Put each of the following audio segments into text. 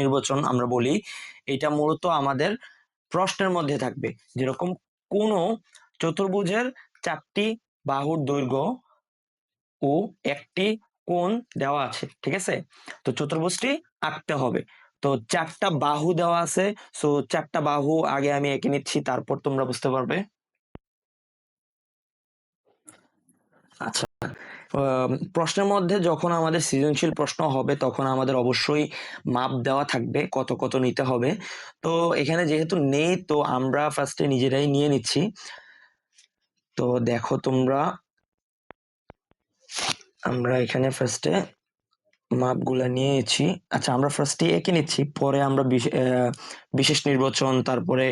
নির্বাচন আমরা বলি, এটা মূলত আমাদের প্রশ্নের মধ্যে থাকবে। যেরকম কোনো চতুর্ভুজের চারটি বাহুর দৈর্ঘ্য ও একটি কোণ দেওয়া আছে, ঠিক আছে? তো চতুর্ভুজটি আঁকতে হবে। তো চারটা বাহু দেওয়া আছে, সো চারটা বাহু আগে আমি এঁকে নিচ্ছি, তারপর তোমরা বুঝতে পারবে। আচ্ছা প্রশ্নের মধ্যে যখন আমাদের সৃজনশীল প্রশ্ন হবে, তখন আমাদের অবশ্যই মাপ দেওয়া থাকবে, কত কত নিতে হবে। তো এখানে যেহেতু নেই, তো আমরা ফার্স্টে নিজেরাই নিয়ে নিচ্ছি। তো দেখো তোমরা, আমরা এখানে ফার্স্টে মাপগুলা নিয়েছি আচ্ছা আমরা ফার্স্টে এঁকে নিচ্ছি? পরে আমরা বিশেষ নির্বাচন, তারপরে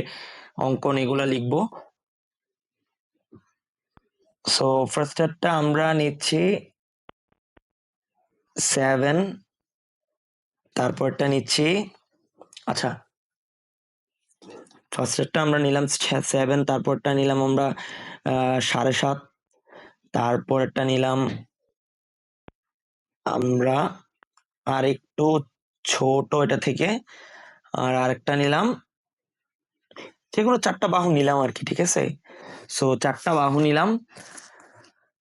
অঙ্কন, এগুলা লিখব। সো ফার্স্ট একটা আমরা নিচ্ছি সেভেন তারপরটা নিচ্ছি আচ্ছা। ফার্স্ট ফার্স্টেরটা আমরা নিলাম সেভেন তারপরটা নিলাম আমরা সাড়ে সাত, তারপরটা নিলাম আমরা আর একটু ছোট এটা থেকে, আর আরেকটা নিলাম যেগুলো চারটা বাহু নিলাম আর কি, ঠিক আছে? সো চারটা বাহু নিলাম।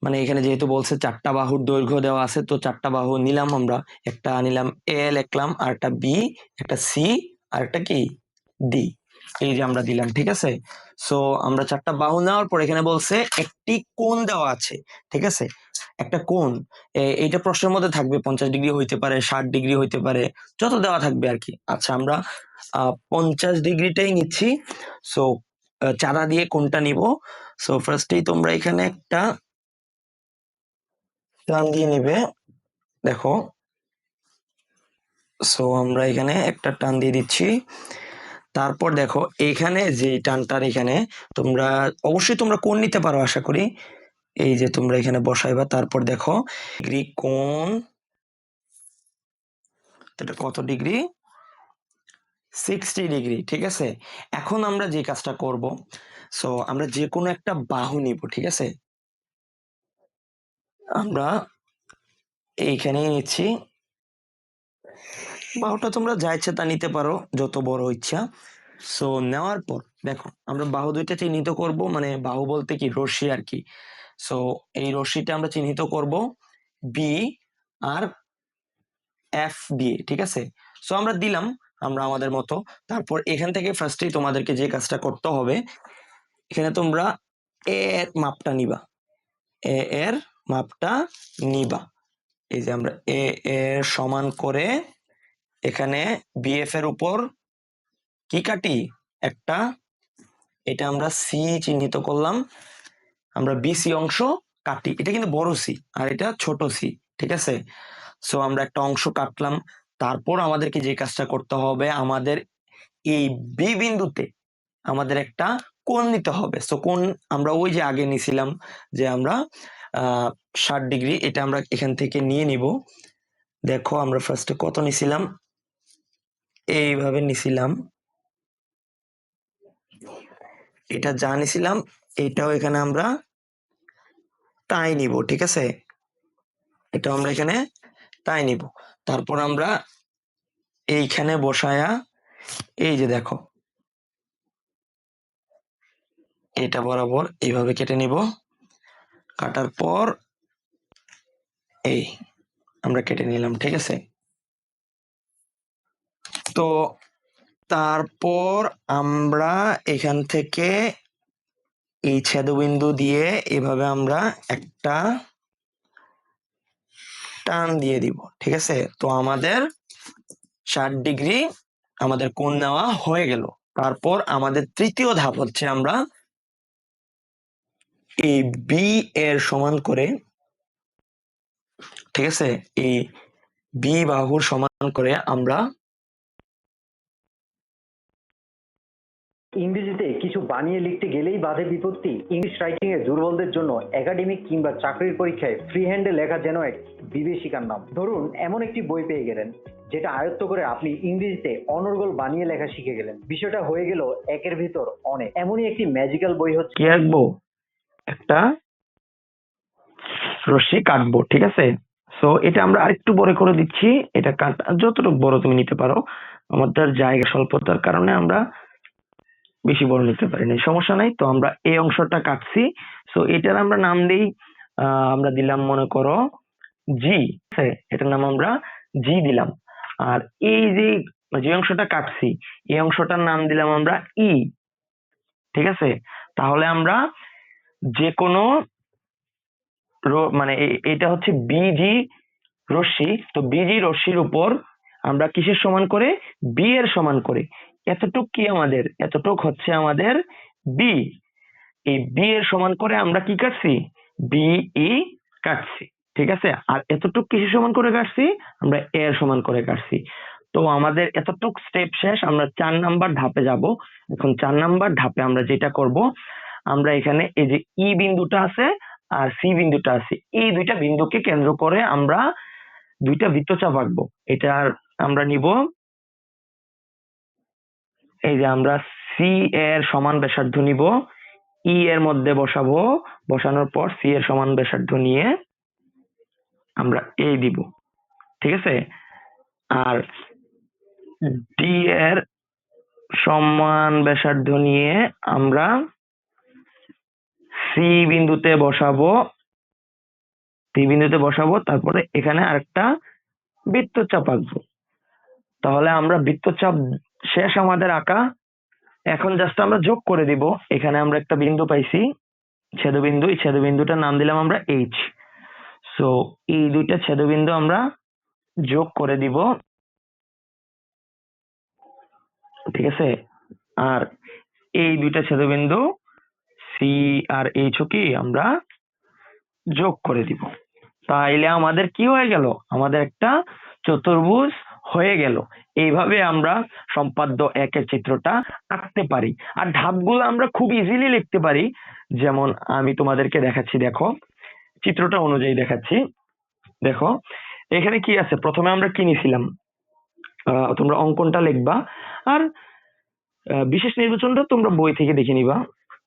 মানে এখানে যেহেতু বলছে চারটা বাহুর দৈর্ঘ্য দেওয়া আছে, তো চারটা বাহু নিলাম আমরা। একটা নিলাম এ লিখলাম, আর একটা বি একটা সি আর একটা কি? ডি এই যে আমরা দিলাম, ঠিক আছে? সো আমরা চারটা বাহু নেওয়ার পর এখানে বলছে একটি কোণ দেওয়া আছে, ঠিক আছে? একটা কোণ। এইটা প্রশ্নের মধ্যে থাকবে, পঞ্চাশ ডিগ্রি হইতে পারে, ষাট ডিগ্রি হইতে পারে, যত দেওয়া থাকবে আর কি। আচ্ছা আমরা পঞ্চাশ ডিগ্রিটাই নিচ্ছি। সো চারা দিয়ে কোনটা নিব? সো ফার্স্টেই তোমরা এখানে একটা টান দিয়ে নিবে, দেখো। সো আমরা এখানে একটা টান দিয়ে দিচ্ছি। তারপর দেখো, এখানে যে টানটার এখানে তোমরা, অবশ্যই তোমরা কোণ নিতে পারো, আশা করি। এই যে তোমরা এখানে বসাইবা, তারপর দেখো, ডিগ্রি তো এটা কত ডিগ্রি? সিক্সটি ডিগ্রি ঠিক আছে? এখন আমরা যে কাজটা করব সো আমরা যে কোনো একটা বাহু নিব, ঠিক আছে? আমরা এইখানেই নিচ্ছি। বাহুটা তোমরা যা ইচ্ছা তা নিতে পারো, যত বড় ইচ্ছা। সো নেওয়ার পর, দেখো, আমরা বাহু দুইটা চিহ্নিত করব মানে বাহু বলতে কি, রশ্মি আর কি। সো এই রশ্মিটা আমরা চিহ্নিত করব বি আর এফ দিয়ে, ঠিক আছে? সো আমরা দিলাম আমরা আমাদের মতো। তারপর এখান থেকে ফার্স্টেই তোমাদেরকে যে কাজটা করতে হবে, এখানে তোমরা এ এর মাপটা নিবা। এ এর মাপটা নিবা। এই যে আমরা এ এর সমান করে এখানে বিএফ এর উপর কি কাটি? একটা, এটা আমরা সি চিহ্নিত করলাম। আমরা বিসি অংশ কাটি। এটা কিন্তু বড় সি আর এটা ছোট সি ঠিক আছে? সো আমরা একটা অংশ কাটলাম। তারপর আমাদেরকে যে কাজটা করতে হবে, আমাদের এই বি বিন্দুতে আমাদের একটা কোণ নিতে হবে। সো কোণ আমরা ওই যে আগে নিছিলাম যে আমরা ষাট ডিগ্রি এটা আমরা এখান থেকে নিয়ে নিব। দেখো আমরা ফার্স্টে কত নিছিলাম? এইভাবে নিছিলাম। এটা যা নিছিলাম, এটাও এখানে আমরা তাই নিব, ঠিক আছে? এটা আমরা এখানে তাই নিব। তারপর আমরা এইখানে বসায়া, এই যে দেখো। এটা বরাবর এইভাবে কেটে নিব। কাটার পর এই আমরা কেটে নিলাম, ঠিক আছে? তো তারপর আমরা এখান থেকে এই ছেদবিন্দু দিয়ে এভাবে আমরা একটা টান দিয়ে দিব, ঠিক আছে? তো আমাদের ষাট ডিগ্রি আমাদের কোন নেওয়া হয়ে গেল। তারপর আমাদের তৃতীয় ধাপ হচ্ছে আমরা এই বি এর সমান করে, ঠিক আছে? এই বি বাহুর সমান করে আমরা ইংরেজিতে কিছু বানিয়ে লিখতে গেলেই বাধে বিপত্তি। ইংলিশ রাইটিং এ দুর্বলদের জন্য একাডেমিক কিংবা চাকরির পরীক্ষায় ফ্রি হ্যান্ডে লেখা যেন এক বিভীষিকার নাম। ধরুন, এমন একটি বই পেয়ে গেলেন, যেটা আয়ত্ত করে আপনি ইংরেজিতে অনর্গল বানিয়ে লেখা শিখে গেলেন। বিষয়টা হয়ে গেল একের ভিতর অনেক। এমনই একটি ম্যাজিক্যাল বই হচ্ছে কি আঁকবো? একটা রশ্মি কাটবো ঠিক আছে? সো এটা আমরা আরেকটু বড় করে দিচ্ছি। এটা কাট যতটুকু বড় তুমি নিতে পারো। আমাদের জায়গা স্বল্পতার কারণে আমরা বেশি বড় নিতে পারি না সমস্যা নাই, তো আমরা এই অংশটা কাটছি। সো এটার আমরা নাম দিই আমরা দিলাম মনে করো জি এটার নাম আমরা জি দিলাম। আর এই যে যে অংশটা কাটছি, এই অংশটার নাম দিলাম আমরা ই ঠিক আছে? তাহলে আমরা যে কোনো মানে এটা হচ্ছে বিজি রশ্মি। তো বিজি রশ্মির উপর আমরা কিসের সমান করে? বি এর সমান করে। এতটুক কি আমাদের? এতটুক হচ্ছে আমাদের বি এই বি এর সমান করে আমরা কি কাটছি? বি ই কাটছি, ঠিক আছে? আর এতটুক কিসের সমান করে কাটছি? আমরা এ এর সমান করে কাটছি। তো আমাদের এতটুক স্টেপ শেষ, আমরা চার নাম্বার ধাপে যাব। এখন চার নাম্বার ধাপে আমরা যেটা করব, আমরা এখানে এই যে ই বিন্দুটা আছে আর সি বিন্দুটা আছে, এই দুইটা বিন্দুকে কেন্দ্র করে আমরা দুইটা বৃত্তচাপ আঁকবো। এটার আমরা নিব এই যে আমরা সি এর সমান ব্যাসার্ধ নিব ই এর মধ্যে বসাবো, বসানোর পর সি এর সমান ব্যাসার্ধ নিয়ে আমরা এই দিব, ঠিক আছে? আর ডি এর সমান ব্যাসার্ধ নিয়ে আমরা সি বিন্দুতে বসাবো সি বিন্দুতে বসাবো, তারপরে এখানে আরেকটা বৃত্তচাপ আঁকবো। তাহলে আমরা বৃত্তচাপ শেষ আমাদের আঁকা। এখন জাস্ট আমরা যোগ করে দিব। এখানে আমরা একটা বিন্দু পাইছি, ছেদবিন্দু। এই ছেদবিন্দুটার নাম দিলাম আমরা এইচ সো এই দুইটা ছেদবিন্দু আমরা যোগ করে দিব। ঠিক আছে? আর এই দুইটা ছেদবিন্দু সি আর এইচ কি আমরা যোগ করে দিব। তাইলে আমাদের কি হয়ে গেল? আমাদের একটা চতুর্ভুজ হয়ে গেল। এইভাবে আমরা সম্পাদ্য একের চিত্রটা আঁকতে পারি। আর ধাপগুলো আমরা খুব ইজিলি লিখতে পারি। যেমন আমি তোমাদেরকে দেখাচ্ছি, দেখো, চিত্রটা অনুযায়ী দেখাচ্ছি। দেখো, এখানে কি আছে? প্রথমে আমরা কি নিছিলাম? তোমরা অঙ্কনটা লিখবা। আর বিশেষ নির্বাচনটা তোমরা বই থেকে দেখে নিবা।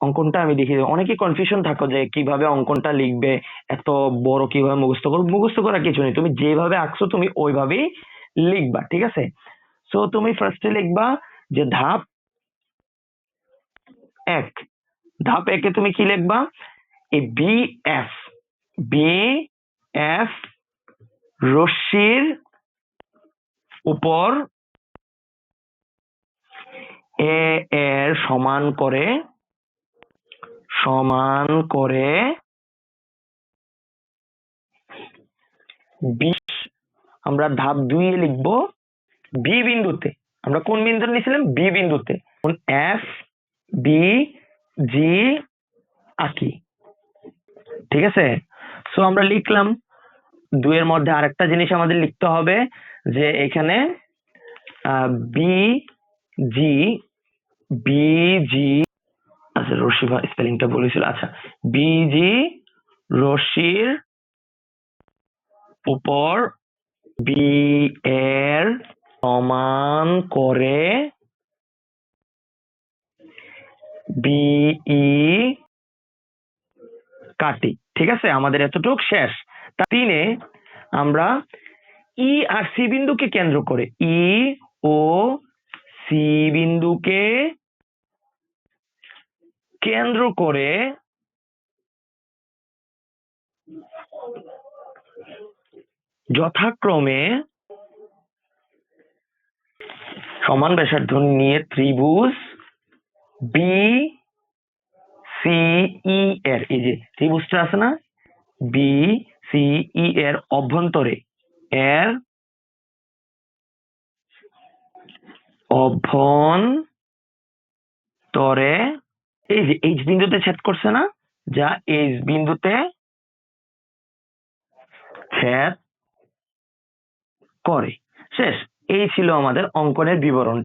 অঙ্কনটা আমি দেখি অনেকে কনফিউশন থাকো যে কীভাবে অঙ্কনটা লিখবে, এত বড় কীভাবে মুখস্থ করবে? মুখস্থ করা কিছু নেই। তুমি যেভাবে আঁকছো, তুমি ওইভাবেই লিখবা, ঠিক আছে? সো তুমি ফার্স্টে লিখবা যে ধাপ এক। ধাপ একে তুমি কি লিখবা? এই বি এফ বি এফ রশ্মির উপর এ এর সমান করে সমান করে বিশ। আমরা ধাপ দুই লিখব। বি বিন্দুতে। আমরা কোন বিন্দু নিয়েছিলাম? বি বিন্দুতে। এফ বি জি আঁকি। ঠিক আছে? সো আমরা লিখলাম, দুইয়ের মধ্যে আরেকটা জিনিস আমাদের লিখতে হবে, যে এখানে বি জি বি জি আচ্ছা রশি স্পেলিংটা বলেছিল আচ্ছা বিজি রশির উপর বি এর সমান করে বিই কাটি। ঠিক আছে? আমাদের এতটুক শেষ। তা তিনে আমরা ই আর সি বিন্দুকে কেন্দ্র করে ই ও সি বিন্দুকে কেন্দ্র করে যথাক্রমে সমান ব্যাসার্ধ নিয়ে ত্রিভুজ বি সি ই এর, এই যে ত্রিভুজটা আছে না? বি সি ই এর অভ্যন্তরে এর অভ্যন্তরে, এই যে এইচ বিন্দুতে ছেদ করছে না? যা এইচ বিন্দুতে ছেদ করে। শেষ। এই ছিল আমাদের অঙ্কনের বিবরণ